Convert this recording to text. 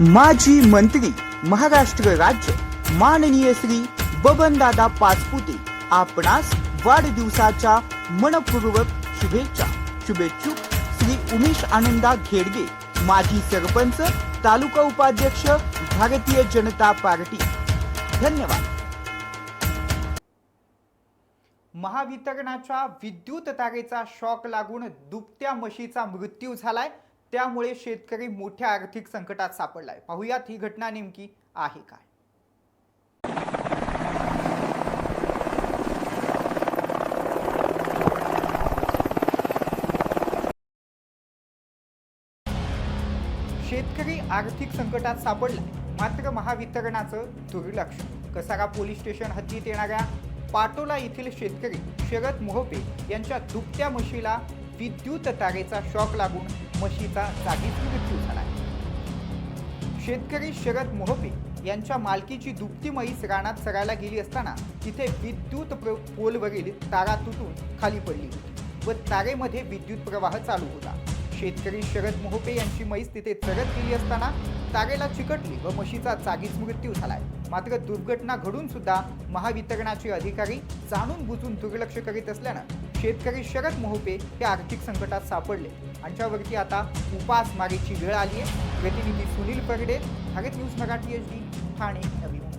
माजी मंत्री महाराष्ट्र राज्य माननीय श्री बबनदादा पाचपुते आपणास वाढदिवसाच्या मनपूर्वक शुभेच्छा. शुभेच्छुक श्री उमेश आनंदा घेडगे माजी सरपंच तालुका उपाध्यक्ष भारतीय जनता पार्टी. धन्यवाद. महावितरणाच्या विद्युत तारेचा शॉक लागून दुपत्या म्हशीचा मृत्यू झालाय. त्यामुळे शेतकरी मोठ्या आर्थिक संकटात सापडलाय. पाहुयात ही घटना नेमकी आहे काय? शेतकरी आर्थिक संकटात सापडलाय. मात्र महावितरणाचं दुर्लक्ष. कसारा पोलीस स्टेशन हद्दीत येणाऱ्या पाटोला येथील शेतकरी शरद मोहपे यांच्या दुभत्या म्हशीला विद्युत तारेचा शॉक लागून म्हशीचा जागीच मृत्यू झाला शेतकरी शरद मोहपे यांच्या मालकीची दुपती म्हैस रानात चरायला गेली असताना तिथे विद्युत पोलवरील तारा तुटून खाली पडली व तारेमध्ये विद्युत प्रवाह चालू होता. शेतकरी शरद मोहपे यांची म्हैस तिथे चरत गेली असताना तारेला चिकटली व म्हशीचा जागीच मृत्यू झालाय. मात्र दुर्घटना घडून सुद्धा महावितरणाचे अधिकारी जाणून बुजून दुर्लक्ष करीत असल्यानं शेतकरी शरद मोहपे हे आर्थिक संकटात सापडले. यांच्यावरती आता उपासमारीची वेळ आली आहे प्रतिनिधी Sunil Parde Bharat news Marathi H D Thane Navi Mumbai.